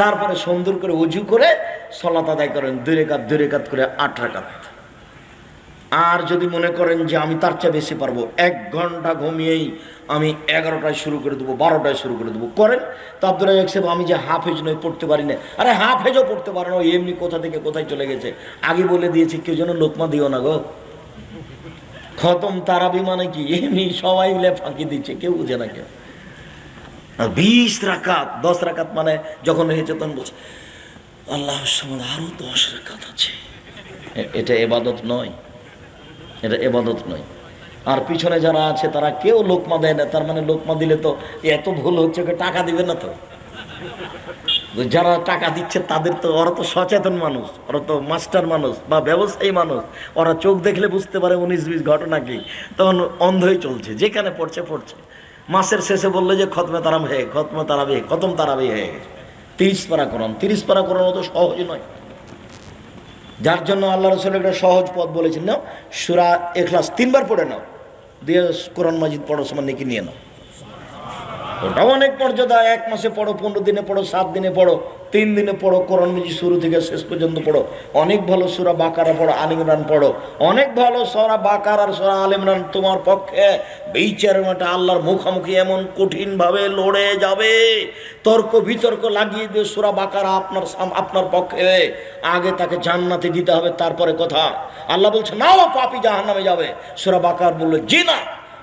তারপরে সুন্দর করে উজু করে সলাত আদায় করেন, দুই রেখাত দুই রেখাত করে আট রেখাত। আর যদি মনে করেন যে আমি তার চেয়ে বেশি পারব, এক ঘণ্টা ঘুমিয়েই আমি এগারোটায় শুরু করে দেবো, বারোটায় শুরু করে দেবো। করেন? তো আব্দুল রাজাক সাহেব, আমি যে হাফেজ নই, পড়তে পারি না। আরে হাফেজও পড়তে পারে না এমনি কোথা থেকে কোথায় চলে গেছে? আগে বলে দিয়েছে, কেউ যেন লোকমা দিও না গো। খতম তারাবি মানে কি? এমনি সবাই মিলে ফাঁকি দিচ্ছে, কেউ বুঝে না কেউ। আর বিশ রাকাত, দশ রাকাত মানে যখন হয়েছে তখন বলছে, আল্লাহ সামনে আরও দশ রাকাত আছে। এটা এবাদত নয়। এটা এবাদত নয়। আর পিছনে যারা আছে, তারা কেউ লোকমা দেয় না। তার মানে লোকমা দিলে তো এত ভুল হচ্ছে, ওকে টাকা দিবে না তো যারা টাকা দিচ্ছে, তাদের তো, ওরা তো সচেতন মানুষ, ওরা তো মাস্টার মানুষ বা ব্যবসায়ী মানুষ। ওরা চোখ দেখলে বুঝতে পারে উনিশ বিশ ঘটনা কি। তখন অন্ধই চলছে, যেখানে পড়ছে পড়ছে। মাসের শেষে বললে যে খতমে তারাম হে খতমে তারাবি খতম তারাবি হে তিরিশ পারা করন তিরিশ পারা করন অত সহজ নয়। যার জন্য আল্লাহ রসুল একটা সহজ পথ বলেছেন না সুরা এখলাস তিনবার পড়ে নাও, দিয়ে কোরআন মাজিদ পড়ো সময় নাকি নিয়ে নাও। ওটাও অনেক মর্যাদা, এক মাসে পড়ো, পনেরো দিনে পড়ো, সাত দিনে পড়ো তিন দিনে পড়ো, কোরআন মাজি শুরু থেকে শেষ পর্যন্ত পড়ো। অনেক ভালো সুরা বাকারা পড়ো, আল ইমরান পড়ো। অনেক ভালো সরা বাকার আর সরা আল ইমরান তোমার পক্ষে। বিচারের মাঠে আল্লাহর মুখোমুখি এমন কঠিনভাবে লড়ে যাবে। তর্ক বিতর্ক লাগিয়ে দিয়ে সুরা বাকারা আপনার আপনার পক্ষে। আগে তাকে জান্নাতে দিতে হবে, তারপরে কথা। আল্লাহ বলছে, নাও পাপি জাহান্নামে যাবে। সুরা বাকার বলল, জি না।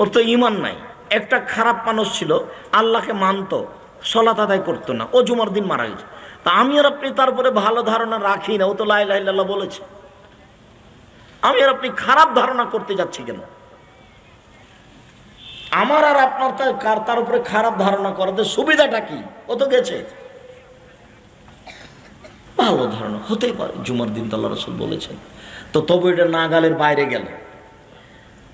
ওর তো ইমান নাই। একটা খারাপ মানুষ ছিল, আল্লাহকে মানতো সলাত আদায় করতো না, ও জুমার দিন মারা গেছে। তা আমি আর আপনি তারপরে ভালো ধারণা রাখি না, ও তো লাই লাইল্লাহ বলেছে। আমি আর আপনি খারাপ ধারণা করতে যাচ্ছি কেন? আমার আর আপনার তার তার উপরে খারাপ ধারণা করাতে সুবিধাটা কি? ও তো গেছে। ভালো ধারণা, হতেই পারে, জুমার দিন তো আল্লাহ রসুল বলেছেন। তো তবু এটা নাগালের বাইরে গেল।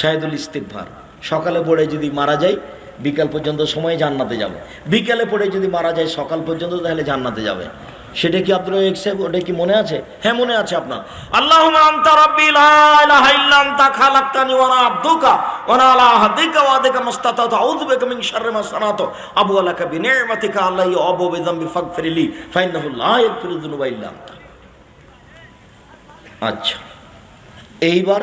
শাহিদুল ইস্তিকভার সকালে পড়ে যদি মারা যায়, বিকাল পর্যন্ত সময় জান্নাতে যাবে। বিকালে পড়ে যদি মারা যায়, সকাল পর্যন্ত তাহলে জান্নাতে যাবে। সেটা কি আব্দুল রহিক ওটা কি মনে আছে? হ্যাঁ মনে আছে আপনার। আল্লাহুম্মা আনতা রাব্বি লা ইলাহা ইল্লা আনতা খালাকতানি ওয়া আনা আবদুকা ওনা আলা হাদিকা ওয়াদিকা মাস্তাতাত। আউযু বিকা শাররি আবু আলাকা বিনি'মাতিকা আলাইহি ওয়া আবু বিযামবি ফাগফিরলি ফাইন্নাহু লা ইয়াগফিরু যুনুবা ইল্লা আনতা। আচ্ছা। এইবার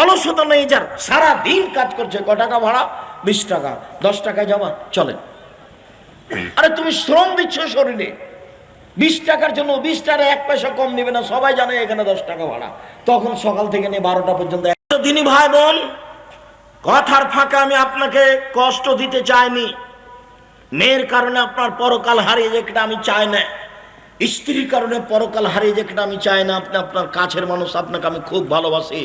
অলসতা নেই যার, সারা দিন কাজ করছে, ক টাকা ভাড়া? বিশ টাকা। দশ টাকায় যাবা চলে। আরে তুমি শ্রম দিচ্ছ শরীরে। বিশ টাকার জন্য, বিশ টাকা এক পয়সা কম নেবে না, সবাই জানে এখানে দশ টাকা ভাড়া। তখন সকাল থেকে নিয়ে বারোটা পর্যন্ত দিনই ভাই বোন, কথার ফাঁকা আমি আপনাকে কষ্ট দিতে চাইনি। মেয়ের কারণে আপনার পরকাল হারিয়ে যেটা আমি চাই না। স্ত্রীর কারণে পরকাল হারিয়ে যেটা আমি চাই না। আপনি আপনার কাছের মানুষ, আপনাকে আমি খুব ভালোবাসি।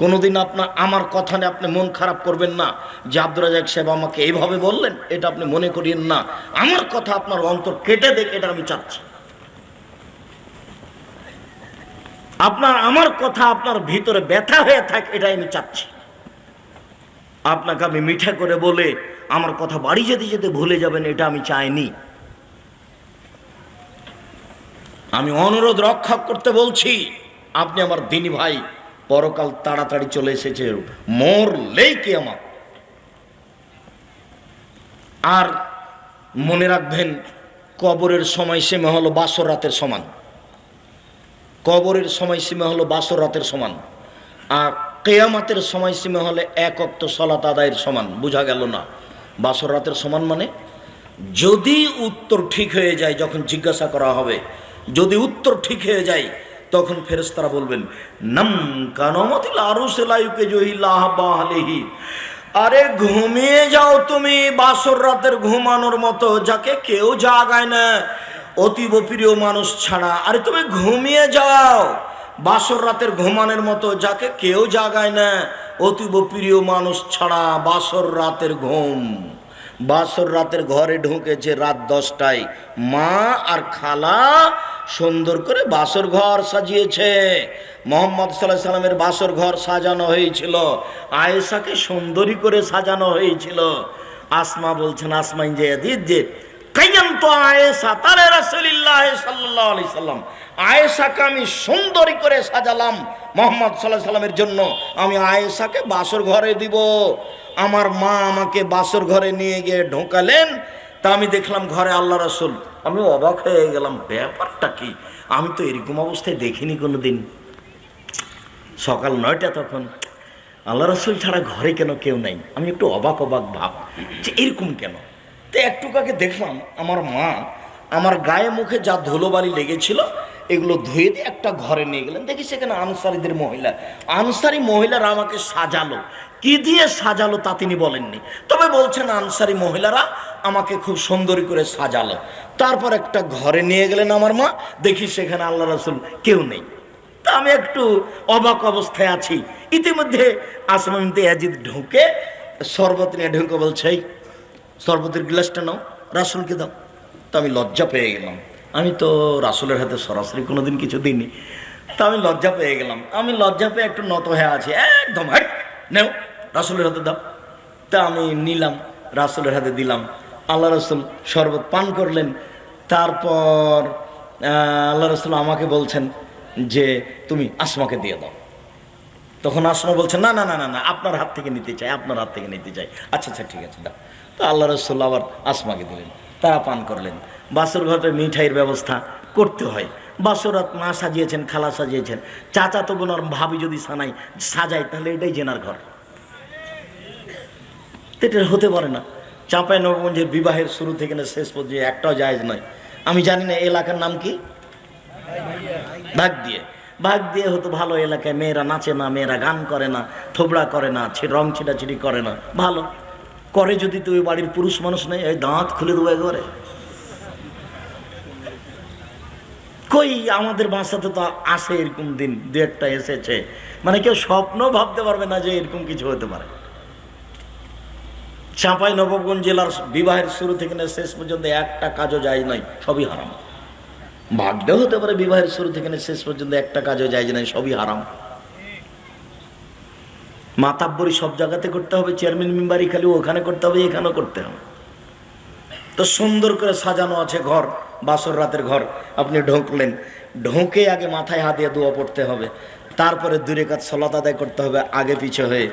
কোনোদিন আপনার আমার কথা নিয়ে আপনি মন খারাপ করবেন না। যে আব্দুল রাজাক সাহেব আমাকে এইভাবে বললেন, এটা আপনি মনে করিয়েন না। আমার কথা আপনার অন্তর কেটে দেখ এটা আমি চাচ্ছি। আপনার, আমার কথা আপনার ভিতরে ব্যথা হয়ে থাক, এটাই আমি চাচ্ছি। আপনাকে আমি মিঠা করে বলে, আমার কথা বাড়ি যেতে যেতে ভুলে যাবেন, এটা আমি চাইনি। আমি অনুরোধ রক্ষা করতে বলছি, আপনি আমার দিনী ভাই পরকাল তাড়াতাড়ি চলে এসেছে। মরলেই কি আমার। আর মনে রাখবেন, কবরের সময়সীমা হলো বাসর রাতের সমান। কবরের সময়সীমা হলো বাসর রাতের সমান। আর কেয়ামাতের সময়সীমা হলে এক অক্ত সলাত আদায়ের সমান। বোঝা গেল না? বাসর রাতের সমান মানে? যদি উত্তর ঠিক হয়ে যায়, যখন জিজ্ঞাসা করা হবে, যদি উত্তর ঠিক হয়ে যায় তখন ফেরেশতারা বলবেন, নম কানমতিল আরু সেলাইকে জহিল্লাহ বাহলেহি আরে ঘুমিয়ে যাও তুমি, বাসর রাতের ঘুমানোর মতো, যাকে কেউ জাগায় না। অতীব প্রিয় মানুষ ছাড়া, আরে তুমি ঘুমিয়ে যাও, বাসর রাতের ঘুমানোর মতো, যাকে কেউ জাগায় না। অতীব প্রিয় মানুষ ছাড়া, বাসর রাতের ঘুম, বাসর রাতের ঘরে ঢুকেছে রাত দশটায়। মা আর খালা সুন্দর করে বাসর ঘর সাজিয়েছে। মোহাম্মদ সাল্লাহ সাল্লামের বাসর ঘর সাজানো হয়েছিল। আয়েশাকে সুন্দরী করে সাজানো হয়েছিল। আসমা বলছেন আসমাইন যে দিদ আয়েশাকে আমি সুন্দরী করে সাজালাম জন্য। আমি আয়েশাকে বাসর ঘরে দিব। আমার মা আমাকে বাসর ঘরে নিয়ে গিয়ে ঢোকালেন। তা আমি দেখলাম ঘরে আল্লাহ রসুল। আমি অবাক হয়ে গেলাম, ব্যাপারটা কি? আমি তো এরকম অবস্থায় দেখিনি কোনো দিন সকাল নয়টা তখন। আল্লাহ রসুল ছাড়া ঘরে কেন কেউ নাই? আমি একটু অবাক অবাক ভাব যে এরকম কেন? তো একটু কাকে দেখলাম, আমার মা আমার গায়ে মুখে যা ধুলোবালি লেগেছিল এগুলো ধুয়ে দিয়ে একটা ঘরে নিয়ে গেলেন। দেখি সেখানে আনসারিদের মহিলা। আনসারি মহিলারা আমাকে সাজালো। কি দিয়ে সাজালো তা তিনি বলেননি। তবে বলছেন আনসারি মহিলারা আমাকে খুব সুন্দরী করে সাজালো। তারপর একটা ঘরে নিয়ে গেলেন আমার মা। দেখি সেখানে আল্লাহ রসুল কেউ নেই। তা আমি একটু অবাক অবস্থায় আছি। ইতিমধ্যে আসমানতে অ্যাজিদ ঢুকে শরবত নিয়ে ঢুকে বলছে "এই, শরবতের গ্লাসটা নাও রাসুলকে দাও। তো আমি লজ্জা পেয়ে গেলাম। আমি তো রাসুলের হাতে সরাসরি কোনোদিন কিছু দিইনি। তা আমি লজ্জা পেয়ে গেলাম। আমি লজ্জা পেয়ে একটু নত হয়ে আছি। একদম, হাট, নেও, রাসুলের হাতে দাও। তা আমি নিলাম, রাসুলের হাতে দিলাম। আল্লাহ রসুল শরবত পান করলেন। তারপর আল্লাহ রসুল আমাকে বলছেন যে, তুমি আসমাকে দিয়ে দাও। তখন আসমা বলছেন না না না না না, আপনার হাত থেকে নিতে চাই, আপনার হাত থেকে নিতে চাই। আচ্ছা আচ্ছা ঠিক আছে, দাও। তো আল্লাহ রসুল আবার আসমাকে দিলেন। তারা পান করলেন। বাসর ঘরে মিঠাইয়ের ব্যবস্থা করতে হয়। বাসরাত মা সাজিয়েছেন, খালা সাজিয়েছেন। চাচা তো বোনার ভাবি যদি সানাই, সাজায় তাহলে এটাই জেনার ঘর। এটা হতে পারে না। চাঁপাই নবগঞ্জের বিবাহের শুরু থেকে না শেষ পর্যন্ত একটাও জায়জ নয়। আমি জানি না, এলাকার নাম কি? ভাগ দিয়ে ভাগ দিয়ে হতো ভালো এলাকায় মেয়েরা নাচে না, মেয়েরা গান করে না, থোবড়া করে না রং ছিটাছিটি করে না। ভালো। করে যদি তুই বাড়ির পুরুষ মানুষ নেই দাঁত খুলে দেবো একবারে। কই, আমাদের বাসাতে তো আসে এরকম দিন, দু একটা এসেছে। মানে কেউ স্বপ্ন ভাবতে পারবে না যে এরকম কিছু হতে পারে। চাঁপাই নবগঞ্জ জেলার বিবাহের শুরু থেকে নিয়ে শেষ পর্যন্ত একটা কাজও যায় নাই, সবই হারাম। ভাগ্য হতে পারে বিবাহের শুরু থেকে নিয়ে শেষ পর্যন্ত একটা কাজও যায় নাই, সবই হারাম। মাতাব্বরি সব জায়গাতে করতে হবে, চেয়ারম্যান মেম্বারি খালি ওখানে করতে হবে, এখানেও করতে হবে। তো সুন্দর করে সাজানো আছে ঘর, বাসর রাতের ঘর, আপনি ঢুকলেন। ঢোকে আগে মাথায় হাত দিয়ে দোয়া পড়তে হবে, তারপরে দূরে কাজ সলাত আদায় করতে হবে, আগে পিছে হয়ে।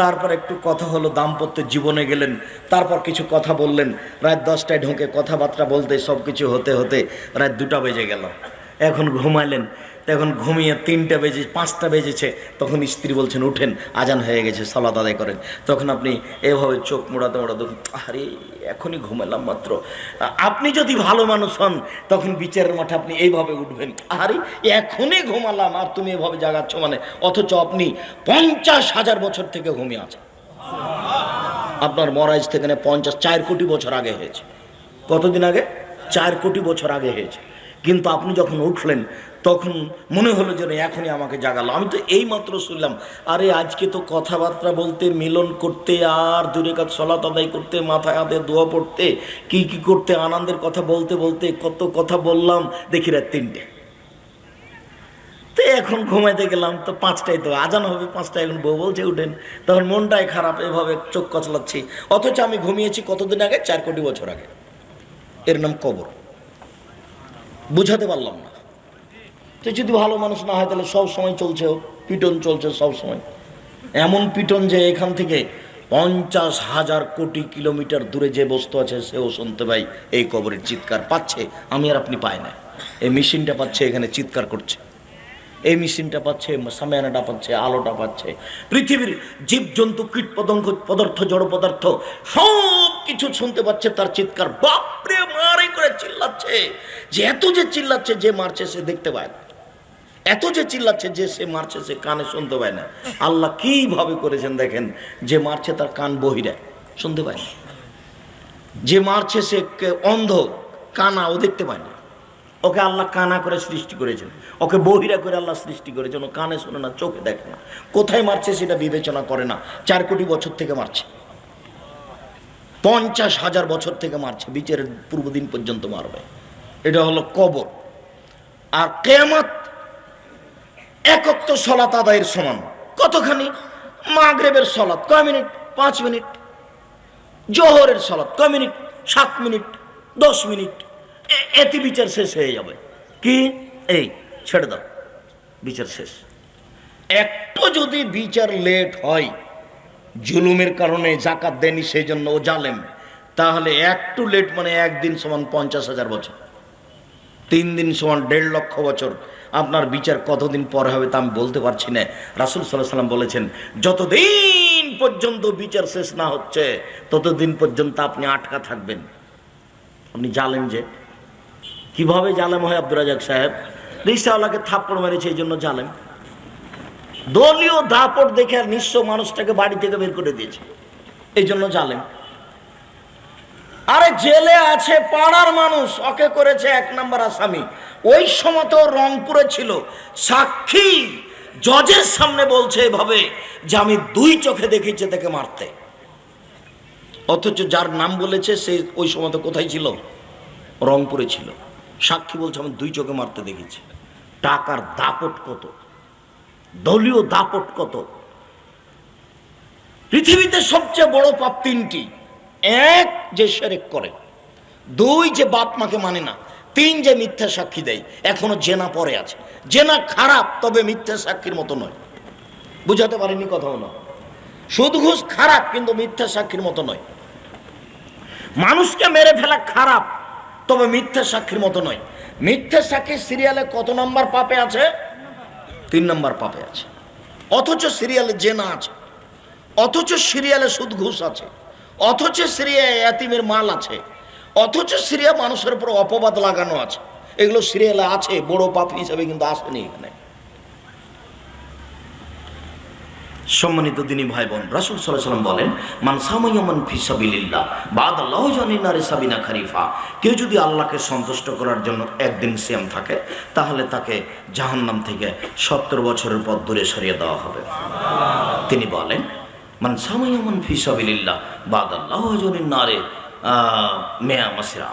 তারপর একটু কথা হলো, দাম্পত্য জীবনে গেলেন, তারপর কিছু কথা বললেন, রাত দশটায় ঢোকে কথাবার্তা বলতে সব কিছু হতে হতে রাত দুটা বেজে গেল। এখন ঘুমাইলেন তখন ঘুমিয়ে তিনটা বেজে, পাঁচটা বেজেছে, তখন স্ত্রী বলছেন, উঠেন, আজান হয়ে গেছে সালাদ আদায় করেন। তখন আপনি এভাবে চোখ মোড়াতে মোড়াতে আরে এখনই ঘুমালাম মাত্র। আপনি যদি ভালো মানুষ হন, তখন বিচারের মাঠে আপনি এইভাবে উঠবেন। আরে এখনই ঘুমালাম, আর তুমি এভাবে জাগাচ্ছ মানে? অথচ আপনি পঞ্চাশ হাজার বছর থেকে ঘুমিয়ে আছেন। আপনার মরাইজ থেকে পঞ্চাশ, চার কোটি বছর আগে হয়েছে। কতদিন আগে? চার কোটি বছর আগে হয়েছে। কিন্তু আপনি যখন উঠলেন, তখন মনে হলো যেন এখনই আমাকে জাগালো। আমি তো এই মাত্র শুনলাম, আরে আজকে তো কথাবার্তা বলতে, মিলন করতে, আর দূরে কাজ, সলাত আদায় করতে, মাথায় হাতে দোয়া পড়তে, কি কি করতে, আনন্দের কথা বলতে বলতে, কত কথা বললাম, দেখি রাত তিনটে। তো এখন ঘুমাইতে গেলাম, তো পাঁচটায় তো, আজান হবে পাঁচটায়, এখন বউ বলছে উঠেন। তখন মনটাই খারাপ, এভাবে চোখ কচলাচ্ছি। অথচ আমি ঘুমিয়েছি কতদিন আগে? চার কোটি বছর আগে। এর নাম কবর। বুঝাতে পারলাম না। তো যদি ভালো মানুষ না হয়, তাহলে সব সময় চলছে পিটন চলছে সব সময়। এমন পিটন যে এখান থেকে পঞ্চাশ হাজার কোটি কিলোমিটার দূরে যে বস্তু আছে, সেও শুনতে পাই এই কবরের চিৎকার পাচ্ছে। আমি আর আপনি পাই না। এই মেশিনটা পাচ্ছে, এখানে চিৎকার করছে। এই মেশিনটা পাচ্ছে, সামিয়ানাটা পাচ্ছে, আলোটা পাচ্ছে। পৃথিবীর জীবজন্তু কীট পতঙ্গ পদার্থ, জড় পদার্থ সব কিছু শুনতে পাচ্ছে, তার চিৎকার বাপরে মারে করে চিল্লাচ্ছে। যে এত যে চিল্লাচ্ছে যে মারছে সে দেখতে পায় না। এত যে চিল্লাচ্ছে যে সে মারছে সে কানে শুনতে পায় না। আল্লাহ কীভাবে করেছেন দেখেন? যে মারছে তার কান বহিরে, শুনতে পায় না। যে মারছে সে অন্ধ, কানা, ও দেখতে পায় না। ওকে আল্লাহ কানা করে সৃষ্টি করেছেন। ওকে বহিরা করে আল্লাহ সৃষ্টি করেছেন। ও কানে শোনে না, চোখে দেখে না। কোথায় মারছে সেটা বিবেচনা করে না। চার কোটি বছর থেকে মারছে। পঞ্চাশ হাজার বছর থেকে মারছে। বিচারের পূর্বদিন পর্যন্ত মারবে। এটা হলো কবর। আর কেয়ামত একক তো সলাত আদায়ের সমান। কতখানি? মাগরেবের সলাত কয় মিনিট? পাঁচ মিনিট। জোহরের সলাত কয় মিনিট? সাত মিনিট। দশ মিনিট। এতে বিচার শেষ হয়ে যাবে। কি? এই, ছেড়ে দাও। বিচার শেষ। একটু যদি বিচার লেট হয়, জুলুমের কারণে জাকাত দেনি সেই জন্য ও জালেম। তাহলে একটু লেট মানে একদিন সমান পঞ্চাশ হাজার বছর। তিন দিন সমান দেড় লক্ষ বছর। আপনার বিচার কতদিন পরে হবে তা আমি বলতে পারছি না। রাসুল সাল্লাহ সাল্লাম বলেছেন, যতদিন পর্যন্ত বিচার শেষ না হচ্ছে, ততদিন পর্যন্ত আপনি আটকা থাকবেন। আপনি জালেম যে। কীভাবে জালেম হয় আব্দুর রাজাক সাহেব? রিক্সাওয়ালাকে থাপ্পড় মেরেছে এই জন্য জানেন দলীয় দাপট দেখে আর নিঃস্ব মানুষটাকে বাড়ি থেকে বের করে দিয়েছে। এই জন্য জালেম। আরে জেলে আছে, পাড়ার মানুষ, ওকে করেছে এক নাম্বার আসামি। ওই সময় তো রংপুরে ছিল। সাক্ষী জজের সামনে বলছে এভাবে যে আমি দুই চোখে দেখেছি তাকে মারতে। অথচ যার নাম বলেছে সে ওই সময় তো কোথায় ছিল? রংপুরে ছিল। সাক্ষী বলছে, আমি দুই চোখে মারতে দেখেছি। টাকার দাপট কত? দলীয় দাপট কত? পৃথিবীতে সবচেয়ে বড় পাপ তিনটি। এক যে সেরেক করে, দুই যে বাপ মাকে মানে না, তিন যে মিথ্যা সাক্ষী দেয়, এখনও জেনা পরে আছে। জেনা খারাপ, তবে মিথ্যা সাক্ষীর মতো নয়। বুঝাতে পারিনি কথাও না সুদ ঘুষ খারাপ, কিন্তু মিথ্যা সাক্ষীর মতো নয়। মানুষকে মেরে ফেলা খারাপ, তবে মিথ্যা সাক্ষীর মতো নয়। মিথ্যা সাক্ষী সিরিয়ালে কত নম্বর পাপে আছে? তিন নম্বর পাপে আছে। অথচ সিরিয়ালে জেনা আছে। অথচ সিরিয়ালে সুদ ঘুষ আছে। অথচ সিরিয়া এতিমের মাল আছে, অথচ সিরিয়া মানুষের উপর অপবাদ লাগানো আছে। এগুলো সিরিয়ালে আছে, বড় পাপ হিসাবে কিন্তু আসেনি এখানে। সম্মানিত দিনী ভাই বোন রাসুল সাল্লাম বলেন, মান সামাইয়ামান ফিসাবিল্লাহ বাদ আল্লাহ সাবিনা খারিফা। কেউ যদি আল্লাহকে সন্তুষ্ট করার জন্য একদিন সিয়াম থাকে, তাহলে তাকে জাহান্নাম থেকে সত্তর বছরের পর দূরে সরিয়ে দেওয়া হবে। তিনি বলেন মান সামাইয়ামান ফিসাবিল্লাহ বাদ আল্লাহ জানিনারে মেয়া মাসিরা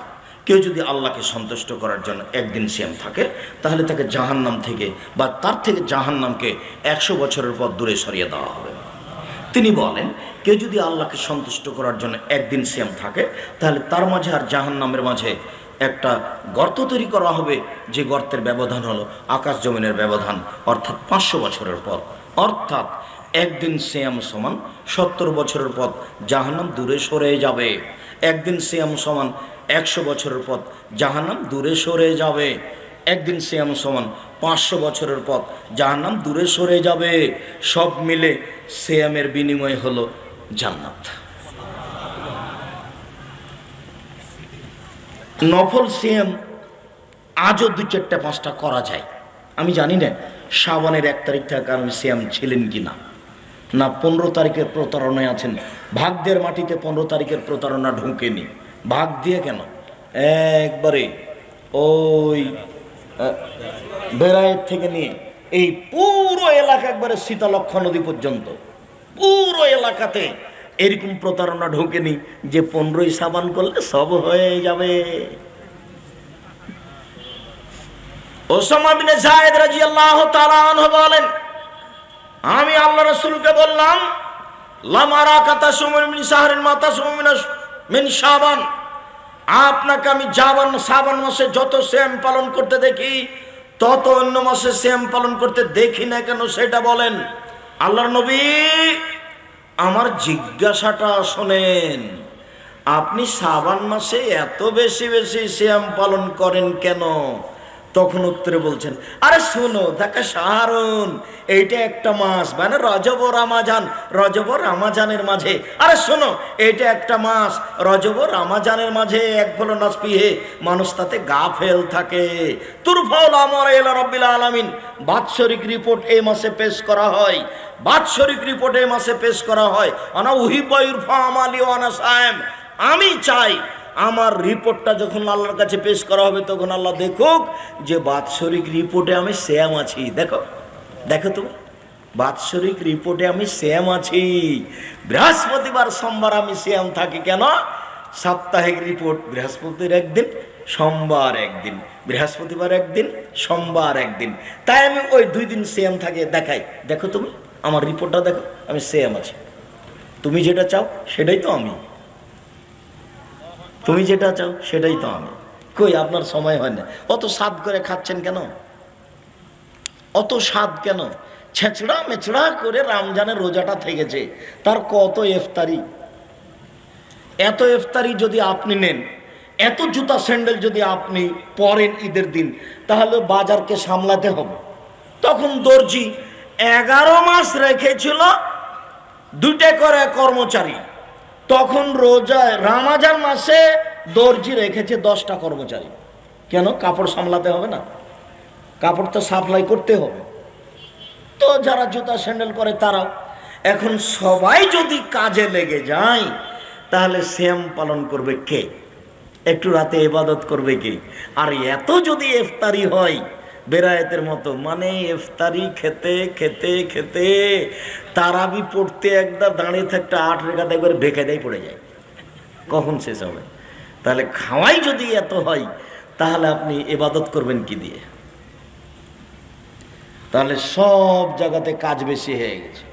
কেউ যদি আল্লাহকে সন্তুষ্ট করার জন্য একদিন সিয়াম থাকে, তাহলে তাকে জাহান্নাম থেকে বা তার থেকে জাহান্নামকে একশো বছরের পর দূরে সরিয়ে দেওয়া হবে। তিনি বলেন, কেউ যদি আল্লাহকে সন্তুষ্ট করার জন্য একদিন সিয়াম থাকে, তাহলে তার মাঝে আর জাহান্নামের মাঝে একটা গর্ত তৈরি করা হবে, যে গর্তের ব্যবধান হলো আকাশ জমিনের ব্যবধান, অর্থাৎ পাঁচশো বছরের পর অর্থাৎ একদিন সিয়াম সমান সত্তর বছরের পথ জাহান্নাম দূরে সরে যাবে। একদিন সিয়াম সমান একশো বছরের পথ জাহান্নাম দূরে সরে যাবে। একদিন সিয়াম সমান পাঁচশো বছরের পথ জাহান্নাম দূরে সরে যাবে। সব মিলে সিয়ামের বিনিময় হলো জান্নাত। নফল সিয়াম আজও দু চারটা পাঁচটা করা যায়। আমি জানি না শ্রাবণের এক তারিখ থেকে কারণ সিয়াম ছিলেন কি না না পনেরো তারিখের প্রতারণায় আছেন। ভাগ্যের মাটিতে পনেরো তারিখের প্রতারণা ঢুকেনি। ভাগ দিয়ে কেন? একবারে ওই বেড়ায়ের থেকে নিয়ে এই পুরো এলাকা একবারে শীতলক্ষা নদী পর্যন্ত। পুরো এলাকাতে এরকম প্রতারণা ঢোকেনি যে পনেরোই সাবান করলে সব হয়ে যাবে। ওসামা বিনে জায়েদ রাদিয়াল্লাহু তাআলা আনহু বলেন আমি আল্লাহ রসুলকে বললাম লামারা কাতা সুমিন মিন শাহরিন মাতা মিন শাবান। আপনাকে আমি জাবান, সাবান মাসে যত শ্যাম পালন করতে দেখি, তত অন্য মাসে শ্যাম পালন করতে দেখি না কেন সেটা বলেন। আল্লাহর নবী আমার জিজ্ঞাসাটা শোনেন, আপনি সাবান মাসে এত বেশি বেশি শ্যাম পালন করেন কেন? তখন উত্তরে বলছেন, আরে শোনো, দেখা সাহারুন, এইটা একটা মাস মানে রজব রামাজান, রজব রামাজানের মাঝে, আরে শোনো, এইটা একটা মাস, রজব রামাজানের মাঝে এক ফল নাসপিহে মানুষ তাতে গা ফেল থাকে। তুরফল আমার এল রব্বিল আলমিন, বাৎসরিক রিপোর্ট এই মাসে পেশ করা হয়, বাৎসরিক রিপোর্ট এই মাসে পেশ করা হয়। অনা উহিবয়ুর ওয়ানা সায়েম, আমি চাই আমার রিপোর্টটা যখন আল্লাহর কাছে পেশ করা হবে, তখন আল্লাহ দেখুক যে বাৎসরিক রিপোর্টে আমি শ্যাম আছি। দেখো দেখো তো, বাৎসরিক রিপোর্টে আমি শ্যাম আছি। বৃহস্পতিবার সোমবার আমি শ্যাম থাকি কেন? সাপ্তাহিক রিপোর্ট বৃহস্পতির একদিন, সোমবার একদিন, বৃহস্পতিবার একদিন, সোমবার একদিন। তাই আমি ওই দুই দিন শ্যাম থাকে, দেখাই। দেখো তুমি, আমার রিপোর্টটা দেখো, আমি শ্যাম আছি। তুমি যেটা চাও, সেটাই তো আমি। তুমি যেটা চাও সেটাই তো আমি। কই, আপনার সময় হয় না। অত স্বাদ করে খাচ্ছেন কেন? অত স্বাদ কেন? ছেঁচড়া মেচড়া করে রমজানের রোজাটা থেকেছে। তার কত ইফতারি? এত ইফতারি যদি আপনি নেন, এত জুতা স্যান্ডেল যদি আপনি পরেন ঈদের দিন, তাহলে বাজারকে সামলাতে হবে। তখন দর্জি এগারো মাস রেখেছিল দুটে করে কর্মচারী। তখন রোজায় রামাজান মাসে দর্জি রেখেছে দশটা কর্মচারী। কেন? কাপড় সামলাতে হবে না। কাপড় তো সাপ্লাই করতে হবে। তো যারা জুতা স্যান্ডেল করে তারাও। এখন সবাই যদি কাজে লেগে যায়, তাহলে শ্যাম পালন করবে কে? একটু রাতে ইবাদত করবে কে? আর এত যদি ইফতারি হয় বেরায়েতের মতো। মানে ইফতারি খেতে খেতে খেতে তারাবি পড়তে একদম দাঁড়িয়ে থাকতে আট রেখাতে একবার বেকায়দাই পড়ে যায়। কখন শেষ হবে? তাহলে খাওয়াই যদি এত হয়, তাহলে আপনি এবাদত করবেন কি দিয়ে? তাহলে সব জায়গাতে কাজ বেশি হয়ে গেছে।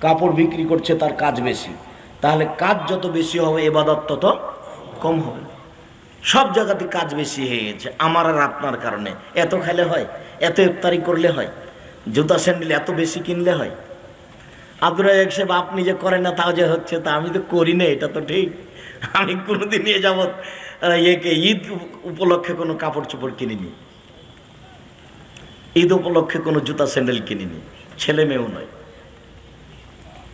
কাপড় বিক্রি করছে তার কাজ বেশি। তাহলে কাজ যত বেশি হবে এবাদত তত কম হবে। সব জায়গাতে কাজ বেশি হয়ে গেছে। আমার আর আপনার কারণে। এত খাইলে হয় এত ইফতারি করলে হয় জুতা স্যান্ডেল এত বেশি কিনলে হয়। আব্দুল রাজাক সাহেব আপনি যে করেন না তাও যে হচ্ছে তা আমি তো করি না এটা তো ঠিক। আমি কোনোদিন এ যাবৎ আহ, ইয়েকে ঈদ উপলক্ষে কোনো কাপড় চোপড় কিনিনি। ঈদ উপলক্ষে কোনো জুতা স্যান্ডেল কিনিনি। ছেলে মেয়েও নয়।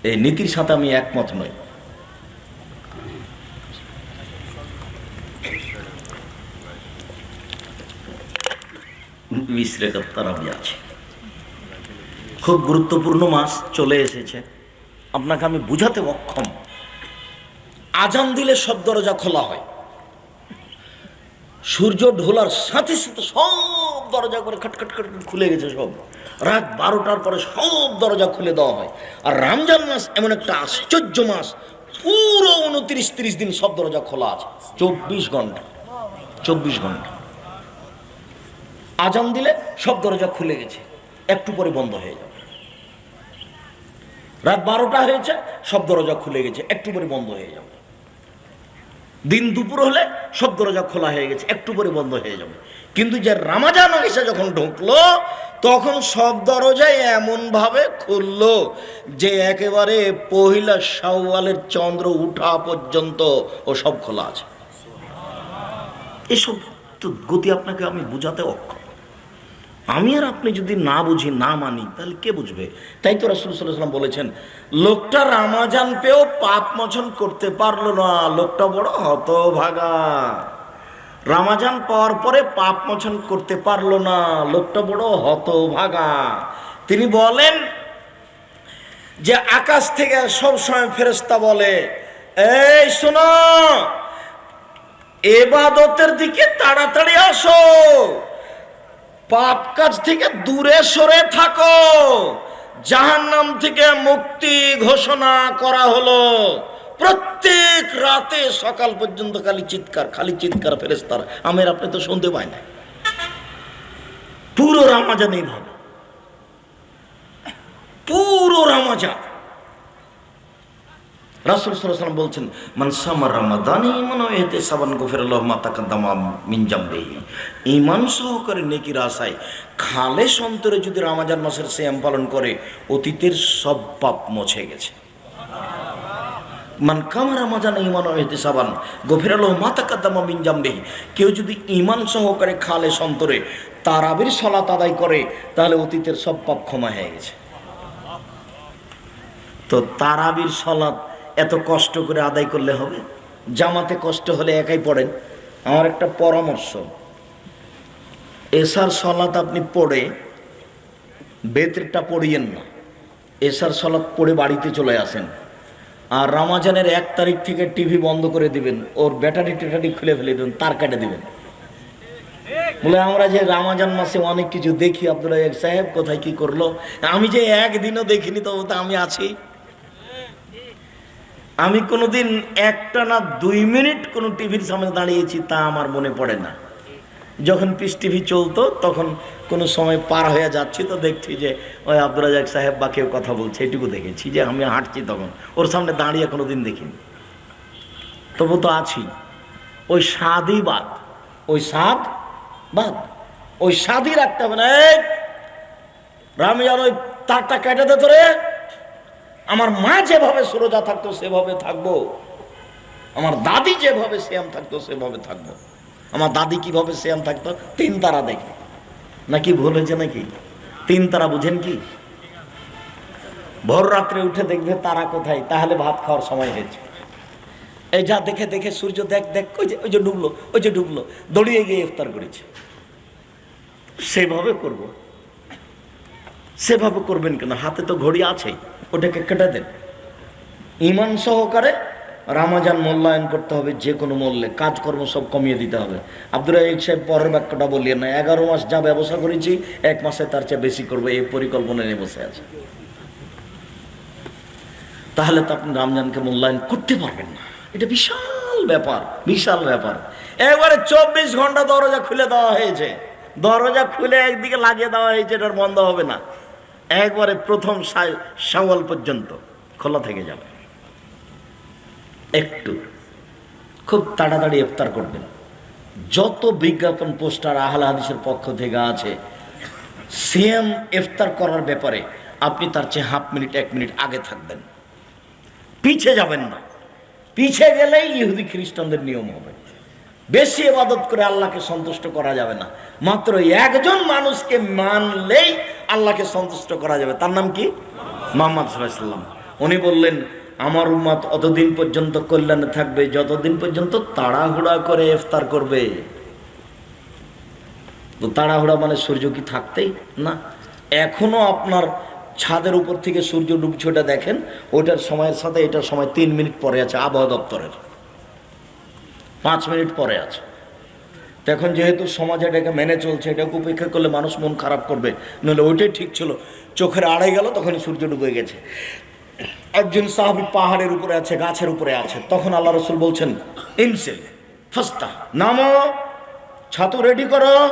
এই নীতির সাথে আমি একমত নই। বিশ রেখার তারাবি আছে। খুব গুরুত্বপূর্ণ মাস চলে এসেছে। আপনাকে আমি বুঝাতে অক্ষম। আজান দিলে সব দরজা খোলা হয়। সূর্য ঢোলার সাথে সাথে সব দরজা করে খটখট খট খুলে গেছে সব। রাত বারোটার পরে সব দরজা খুলে দেওয়া হয়। আর রমজান মাস এমন একটা আশ্চর্য মাস। পুরো উনত্রিশ তিরিশ দিন সব দরজা খোলা আছে। চব্বিশ ঘণ্টা। চব্বিশ ঘণ্টা। আজান দিলে সব দরজা খুলে গেছে। একটু পরে বন্ধ হয়ে যাবে। রাত বারোটা হয়েছে, সব দরজা খুলে গেছে, একটু পরে বন্ধ হয়ে যাবে। দিন দুপুর হলে সব দরজা খোলা হয়ে গেছে, একটু পরে বন্ধ হয়ে যাবে। কিন্তু যে রামাজান এসে যখন ঢুকলো, তখন সব দরজায় এমন ভাবে খুললো যে একেবারে পহিলা শাওয়ালের চন্দ্র উঠা পর্যন্ত ও সব খোলা আছে। এসব তো গতি আপনাকে আমি বুঝাতে অক্ষম। আমি আর আপনি যদি না বুঝি, না মানি, তাহলে কে বুঝবে? তাই তো রাসুল সাল্লাম বলেছেন, লোকটা রামাজান পেয়েও পাপ মোচন করতে পারল না, লোকটা বড় হতভাগা। রামাজান পাওয়ার পরে পাপ মোচন করতে পারল না, লোকটা বড় হতভাগা। তিনি বলেন যে আকাশ থেকে সব সময় ফেরেস্তা বলে, এই শোনো, এবাদতের দিকে তাড়াতাড়ি আসো। পাপ কাজ থেকে দূরে সরে থাকো। জাহান নাম থেকে মুক্তি ঘোষণা করা হলো। প্রত্যেক রাতে সকাল পর্যন্ত খালি চিৎকার খালি চিৎকার ফেরেস ফেরেস্তার আমের আপনি তো শুনতে পাই না পুরো রামাজান এইভাবে। পুরো রামাজান। রাসুল সাল্লাম বলছেন মানসামার রামাদানি ইমান এতে সাবান গফের আল্লাহ মাতা কান্দামা মিনজাম দেহি ইমান সহকারে নেকির আশায় খালে সন্তরে যদি রামাজান মাসের শ্যাম পালন করে, অতীতের সব পাপ মুছে গেছে। মান কামার রামাজান ইমান এতে সাবান গফের আল্লাহ মাতা কান্দামা মিনজাম দেহি কেউ যদি ইমান সহকারে খালে সন্তরে তারাবির সলাত আদায় করে, তাহলে অতীতের সব পাপ ক্ষমা হয়ে গেছে। তো তারাবির সলাৎ এত কষ্ট করে আদায় করলে হবে? জামাতে কষ্ট হলে একাই পড়েন। আমার একটা পরামর্শ। এসার সলাত আপনি পড়ে বেতরটা পড়িয়েন না। এসার সলাত পড়ে বাড়িতে চলে আসেন। আর রামাজানের এক তারিখ থেকে টিভি বন্ধ করে দিবেন। ওর ব্যাটারি ট্যাটারি খুলে ফেলে দেবেন, তার কাটে দিবেন। বলে আমরা যে রামাজান মাসে অনেক কিছু দেখি আব্দুল্লাহ সাহেব কোথায় কি করল? আমি যে একদিনও দেখিনি তবু তো আমি আছি। আমি কোনোদিন একটা না দুই মিনিট কোনো টিভির সামনে দাঁড়িয়েছি তা আমার মনে পড়ে না। যখন পিস টিভি চলতো, তখন কোনো সময় পার হয়ে যাচ্ছি তো দেখছি যে ওই আব্দুল রাজাক সাহেব বা কেউ কথা বলছে, এটুকু দেখেছি যে আমি হাঁটছি তখন। ওর সামনে দাঁড়িয়ে কোনো দিন দেখিনি। তবু তো আছি। ওই স্বাদই বাদ, ওই স্বাদ বাদ, ওই স্বাদই রাখতে হবে না রামিয়ার ওই তারটা কেটে দে তোরে। আমার মা যেভাবে সুরজা থাকতো, সেভাবে থাকব। আমার দাদি যেভাবে শ্যাম থাকতো, সেভাবে থাকব। আমার দাদি কীভাবে শ্যাম থাকতো, তিন তারা দেখে। নাকি ভুল হয়েছে নাকি? তিন তারা বুঝেন কি? ভোর রাত্রে উঠে দেখবে তারা কোথায়, তাহলে ভাত খাওয়ার সময় হয়েছে। এই যা দেখে দেখে সূর্য দেখ দেখ, ওই যে ওই যে ডুবলো, ওই যে ডুবলো, দড়িয়ে গিয়ে ইফতার করেছে। সেভাবে করব। সেভাবে করবেন কেন? হাতে তো ঘড়ি আছে ওটাকে কেটে দেন। ইমান সহকারে রামাজান মূল্যায়ন করতে হবে, যে কোনো মূল্যে। কাজকর্ম সব কমিয়ে দিতে হবে। আব্দুল রাহিক সাহেব পরের বাক্যটা বলিয়ে না, এগারো মাস যা ব্যবসা করেছি, এক মাসে তার চেয়ে বেশি করব, এই পরিকল্পনা নিয়ে বসে আছে। তাহলে তো আপনি রমজানকে মূল্যায়ন করতে পারবেন না। এটা বিশাল ব্যাপার বিশাল ব্যাপার। একবারে চব্বিশ ঘণ্টা দরজা খুলে দেওয়া হয়েছে। দরজা খুলে একদিকে লাগিয়ে দেওয়া হয়েছে, এটার বন্ধ হবে না। একবারে প্রথম সাওয়াল পর্যন্ত খোলা থেকে যাবে। একটু। খুব তাড়াতাড়ি ইফতার করবেন। যত বিজ্ঞাপন, পোস্টার, আহলে হাদিসের পক্ষ থেকে আছে, সেম ইফতার করার ব্যাপারে আপনি তার চেয়ে হাফ মিনিট, এক মিনিট আগে থাকবেন। পিছে যাবেন না। পিছে গেলেই ইহুদি খ্রিস্টানদের নিয়ম হবে। বেশি ইবাদত করে আল্লাহকে সন্তুষ্ট করা যাবে না। মাত্র একজন মানুষকে মানলেই আল্লাহকে সন্তুষ্ট করা যাবে। তার নাম কি? মোহাম্মদ সাল্লাম। উনি বললেন, আমার উম্মাত অতদিন পর্যন্ত কল্যাণে থাকবে, যতদিন পর্যন্ত তাড়াহুড়া করে ইফতার করবে। তো তাড়াহুড়া মানে সূর্য কি থাকতেই? না। এখনও আপনার ছাদের উপর থেকে সূর্য ডুবছে ওটা দেখেন ওটার সময়ের সাথে এটার সময় তিন মিনিট পরে আছে আবহাওয়া দপ্তরের। পাঁচ মিনিট পরে আছে। এখন যেহেতু সমাজ এটাকে মেনে চলছে, এটাকে উপেক্ষা করলে মানুষ মন খারাপ করবে। নাহলে ওইটাই ঠিক ছিল। চোখের আড়াই গেল, তখনই সূর্য ডুবে গেছে। একজন সাহাবি পাহাড়ের উপরে আছে, গাছের উপরে আছে। তখন আল্লাহ রসুল বলছেন, ইনসেল, ফস্তা, নামো, ছাতু রেডি করো,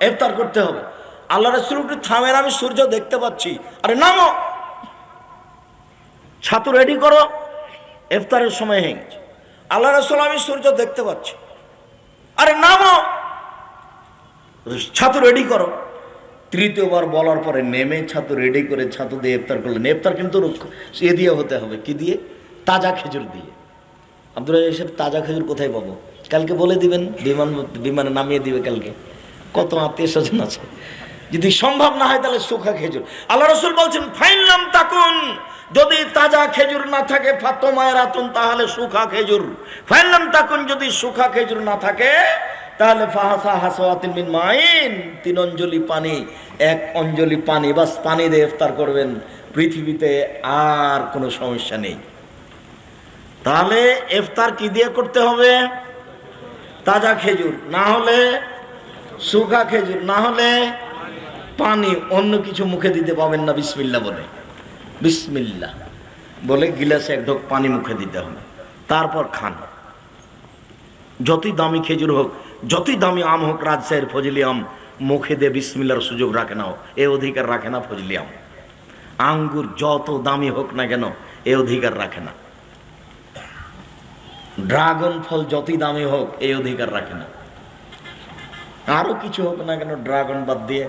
ইফতার করতে হবে। আল্লাহ রসুল একটু থামের আমি সূর্য দেখতে পাচ্ছি। আরে, নামো! ছাতু রেডি করো, ইফতারের সময় হয়ে গেছে। আল্লাহ রসুল আমি সূর্য দেখতে পাচ্ছি। আরে, নামো! ছাতু রেডি করো। তৃতীয়বার বলার পরে নেমে ছাতু রেডি করে ছাতু দিয়ে ইফতার করলেন ইফতার কিন্তু এ দিয়ে হতে হবে, কি দিয়ে? তাজা খেজুর দিয়ে। আব্দুল এসব তাজা খেজুর কোথায় পাবো? কালকে বলে দিবেন, বিমান বিমানে নামিয়ে দিবে কালকে। কত আত্মীয় স্বজন আছে। যদি সম্ভব না হয় তাহলে সুখা খেজুর। আল্লাহ রসুল বলছেন ফাইনলাম তাকুন। যদি তাজা খেজুর না থাকে ফাতমায়ের আতুন, তাহলে সুখা খেজুর। ফাইনলাম তাকুন যদি সুখা খেজুর না থাকে তাহলে ফাহাসা হাসাওয়াতিন মিন মাইন, তিন অঞ্জলি পানি, এক অঞ্জলি পানি, বাস পানি দিয়ে ইফতার করবেন। পৃথিবীতে আর কোনো সমস্যা নেই। তাহলে ইফতার কি দিয়ে করতে হবে? তাজা খেজুর, না হলে শুকা খেজুর, না হলে পানি, অন্য কিছু মুখে দিতে পাবেন না, বিসমিল্লা বলে। বিসমিল্লা বলে গিলাসে এক ঢোক পানি মুখে দিতে হবে। তারপর খান। যতই দামি খেজুর হোক যতই দামি আম হোক রাজশাহীর ফজলি আম, মুখে দিয়ে বিসমিল্লার সুযোগ রাখে না এ অধিকার রাখে না ফজলি আম। আঙ্গুর যত দামি হোক না কেন, এ অধিকার রাখে না। ড্রাগন ফল যতই দামি হোক এই অধিকার রাখে না। আরও কিছু হোক না কেন, ড্রাগন বাদ দিয়ে।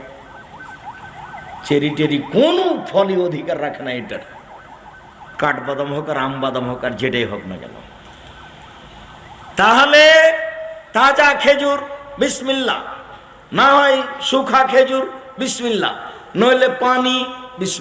চেরি টেরি কোনো ফলই অধিকার রাখে না এটার। কাঠবাদাম হোক আর আম বাদাম হোক আর যেটাই হোক না কেন। তাহলে তাজা খেজুর বিসমিল্লা না হয় শুখা খেজুর বিসমিল্লা নইলে পানি বিসমিল্লা